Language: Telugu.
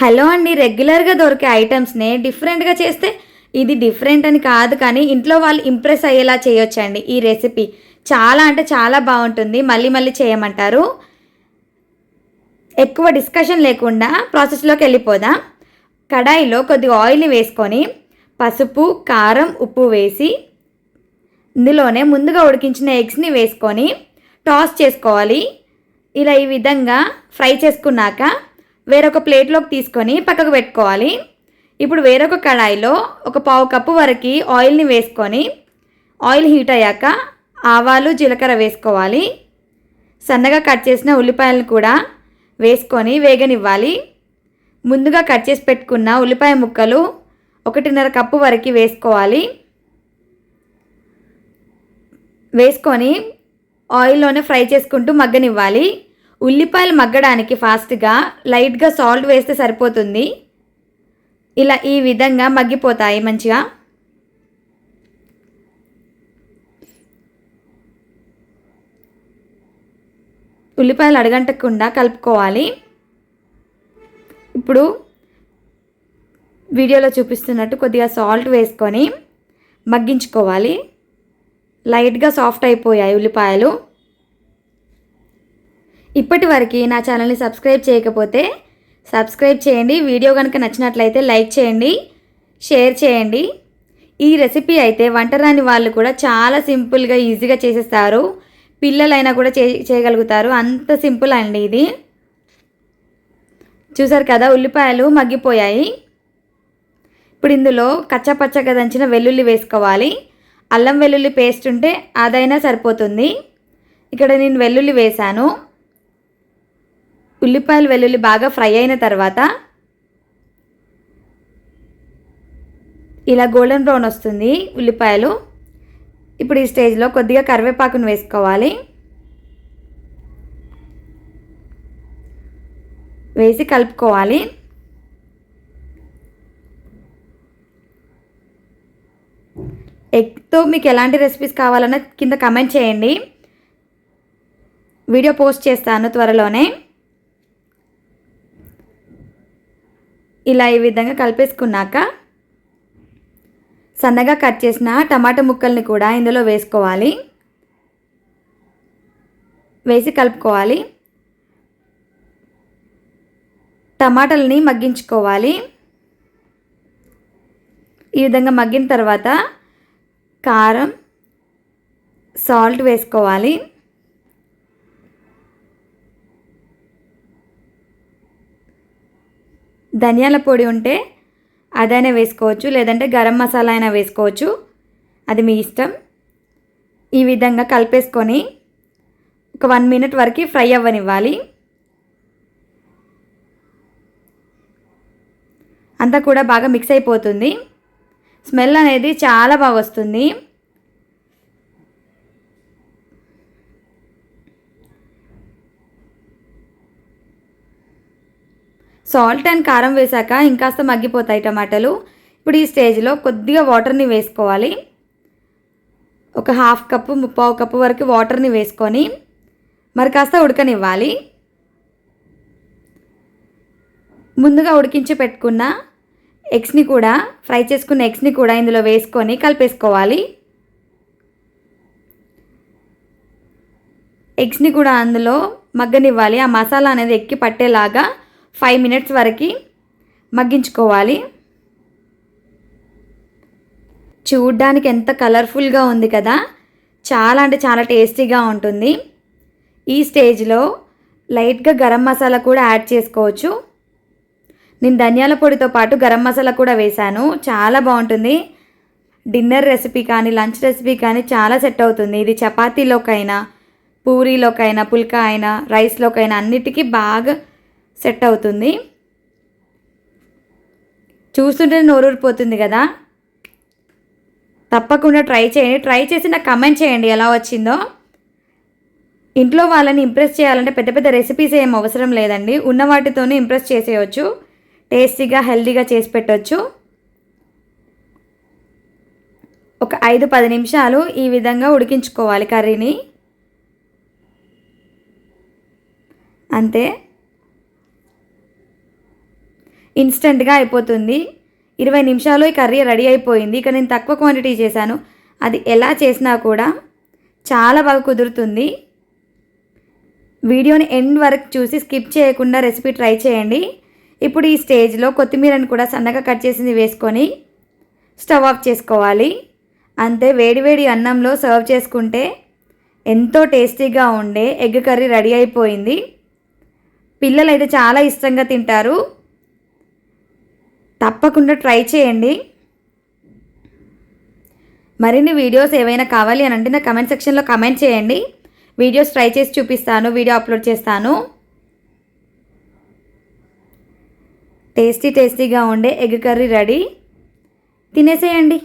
హలో అండి రెగ్యులర్గా దొరికే ఐటమ్స్నే డిఫరెంట్గా చేస్తే ఇది డిఫరెంట్ అని కాదు కానీ ఇంట్లో వాళ్ళు ఇంప్రెస్ అయ్యేలా చేయొచ్చండి ఈ రెసిపీ. చాలా అంటే చాలా బాగుంటుంది మళ్ళీ మళ్ళీ చేయమంటారు. ఎక్కువ డిస్కషన్ లేకుండా ప్రాసెస్లోకి వెళ్ళిపోదాం. కడాయిలో కొద్దిగా ఆయిల్ని వేసుకొని పసుపు కారం ఉప్పు వేసి ఇందులోనే ముందుగా ఉడికించిన ఎగ్స్ని వేసుకొని టాస్ చేసుకోవాలి. ఇలా ఈ విధంగా ఫ్రై చేసుకున్నాక వేరొక ప్లేట్లోకి తీసుకొని పక్కకు పెట్టుకోవాలి. ఇప్పుడు వేరొక కడాయిలో ఒక పావు కప్పు వరకు ఆయిల్ని వేసుకొని ఆయిల్ హీట్ అయ్యాక ఆవాలు జీలకర్ర వేసుకోవాలి. సన్నగా కట్ చేసిన ఉల్లిపాయలను కూడా వేసుకొని వేగనివ్వాలి. ముందుగా కట్ చేసి పెట్టుకున్న ఉల్లిపాయ ముక్కలు ఒకటిన్నర కప్పు వరకు వేసుకోవాలి. వేసుకొని ఆయిల్లోనే ఫ్రై చేసుకుంటూ మగ్గనివ్వాలి. ఉల్లిపాయలు మగ్గడానికి ఫాస్ట్గా లైట్గా సాల్ట్ వేస్తే సరిపోతుంది. ఇలా ఈ విధంగా మగ్గిపోతాయి మంచిగా. ఉల్లిపాయలు అడగంటకుండా కలుపుకోవాలి. ఇప్పుడు వీడియోలో చూపిస్తున్నట్టు కొద్దిగా సాల్ట్ వేసుకొని మగ్గించుకోవాలి. లైట్గా సాఫ్ట్ అయిపోయాయి ఉల్లిపాయలు. ఇప్పటి వరకు నా ఛానల్ని సబ్స్క్రైబ్ చేయకపోతే సబ్స్క్రైబ్ చేయండి. వీడియో కనుక నచ్చినట్లయితే లైక్ చేయండి షేర్ చేయండి. ఈ రెసిపీ అయితే వంట రాని వాళ్ళు కూడా చాలా సింపుల్గా ఈజీగా చేసేస్తారు. పిల్లలైనా కూడా చే చేయగలుగుతారు. అంత సింపుల్ అండి ఇది. చూసారు కదా ఉల్లిపాయలు మగ్గిపోయాయి. ఇప్పుడు ఇందులో కచ్చపచ్చగా దంచిన వెల్లుల్లి వేసుకోవాలి. అల్లం వెల్లుల్లి పేస్ట్ ఉంటే అదైనా సరిపోతుంది. ఇక్కడ నేను వెల్లుల్లి వేశాను. ఉల్లిపాయలు వెల్లుల్లి బాగా ఫ్రై అయిన తర్వాత ఇలా గోల్డెన్ బ్రౌన్ వస్తుంది ఉల్లిపాయలు. ఇప్పుడు ఈ స్టేజ్లో కొద్దిగా కరివేపాకును వేసుకోవాలి. వేసి కలుపుకోవాలి. ఎగ్తో మీకు ఎలాంటి రెసిపీస్ కావాలన్నా కింద కమెంట్ చేయండి. వీడియో పోస్ట్ చేస్తాను త్వరలోనే. ఇలా ఈ విధంగా కలిపేసుకున్నాక సన్నగా కట్ చేసిన టమాటా ముక్కల్ని కూడా ఇందులో వేసుకోవాలి. వేసి కలుపుకోవాలి. టమాటాలని మగ్గించుకోవాలి. ఈ విధంగా మగ్గిన తర్వాత కారం సాల్ట్ వేసుకోవాలి. ధనియాల పొడి ఉంటే అదైనా వేసుకోవచ్చు లేదంటే గరం మసాలా అయినా వేసుకోవచ్చు. అది మీ ఇష్టం. ఈ విధంగా కలిపేసుకొని ఒక వన్ మినిట్ వరకు ఫ్రై అవ్వనివ్వాలి. అంతా కూడా బాగా మిక్స్ అయిపోతుంది. స్మెల్ అనేది చాలా బాగా వస్తుంది. సాల్ట్ అండ్ కారం వేశాక ఇంకాస్త మగ్గిపోతాయి టమాటాలు. ఇప్పుడు ఈ స్టేజ్లో కొద్దిగా వాటర్ని వేసుకోవాలి. ఒక హాఫ్ కప్పు ముప్పావు కప్పు వరకు వాటర్ని వేసుకొని మరి కాస్త ఉడకనివ్వాలి. ముందుగా ఉడికించి పెట్టుకున్న ఎగ్స్ని కూడా ఫ్రై చేసుకున్న ఎగ్స్ని కూడా ఇందులో వేసుకొని కలిపేసుకోవాలి. ఎగ్స్ని కూడా అందులో మగ్గనివ్వాలి. ఆ మసాలా అనేది ఎక్కి పట్టేలాగా ఫైవ్ మినిట్స్ వరకు మగ్గించుకోవాలి. చూడ్డానికి ఎంత కలర్ఫుల్గా ఉంది కదా. చాలా అంటే చాలా టేస్టీగా ఉంటుంది. ఈ స్టేజ్లో లైట్గా గరం మసాలా కూడా యాడ్ చేసుకోవచ్చు. నేను ధనియాల పొడితో పాటు గరం మసాలా కూడా వేశాను. చాలా బాగుంటుంది. డిన్నర్ రెసిపీ కానీ లంచ్ రెసిపీ కానీ చాలా సెట్ అవుతుంది. ఇది చపాతీలోకైనా పూరీలోకైనా పుల్కా అయినా రైస్లోకైనా అన్నిటికీ బాగా సెట్ అవుతుంది. చూస్తుంటే నోరూరిపోతుంది కదా. తప్పకుండా ట్రై చేయండి. ట్రై చేసి నాకు కమెంట్ చేయండి ఎలా వచ్చిందో. ఇంట్లో వాళ్ళని ఇంప్రెస్ చేయాలంటే పెద్ద పెద్ద రెసిపీస్ ఏం అవసరం లేదండి. ఉన్న వాటితోనే ఇంప్రెస్ చేసేయచ్చు. టేస్టీగా హెల్దీగా చేసి పెట్టవచ్చు ఒక ఐదు పది నిమిషాలు ఈ విధంగా ఉడికించుకోవాలి కర్రీని. అంతే. ఇన్స్టెంట్గా అయిపోతుంది. ఇరవై నిమిషాలు ఈ కర్రీ రెడీ అయిపోయింది. ఇక నేను తక్కువ క్వాంటిటీ చేశాను. అది ఎలా చేసినా కూడా చాలా బాగా కుదురుతుంది. వీడియోని ఎండ్ వరకు చూసి స్కిప్ చేయకుండా రెసిపీ ట్రై చేయండి. ఇప్పుడు ఈ స్టేజ్లో కొత్తిమీరని కూడా సన్నగా కట్ చేసింది వేసుకొని స్టవ్ ఆఫ్ చేసుకోవాలి. అంతే వేడివేడి అన్నంలో సర్వ్ చేసుకుంటే ఎంతో టేస్టీగా ఉండే ఎగ్ కర్రీ రెడీ అయిపోయింది. పిల్లలు అయితే చాలా ఇష్టంగా తింటారు. తప్పకుండా ట్రై చేయండి. మరిన్ని వీడియోస్ ఏవైనా కావాలి అని అంటే నా కమెంట్ సెక్షన్లో కమెంట్ చేయండి. వీడియోస్ ట్రై చేసి చూపిస్తాను వీడియో అప్లోడ్ చేస్తాను. టేస్టీ టేస్టీగా ఉండే ఎగ్ కర్రీ రెడీ. తినేసేయండి.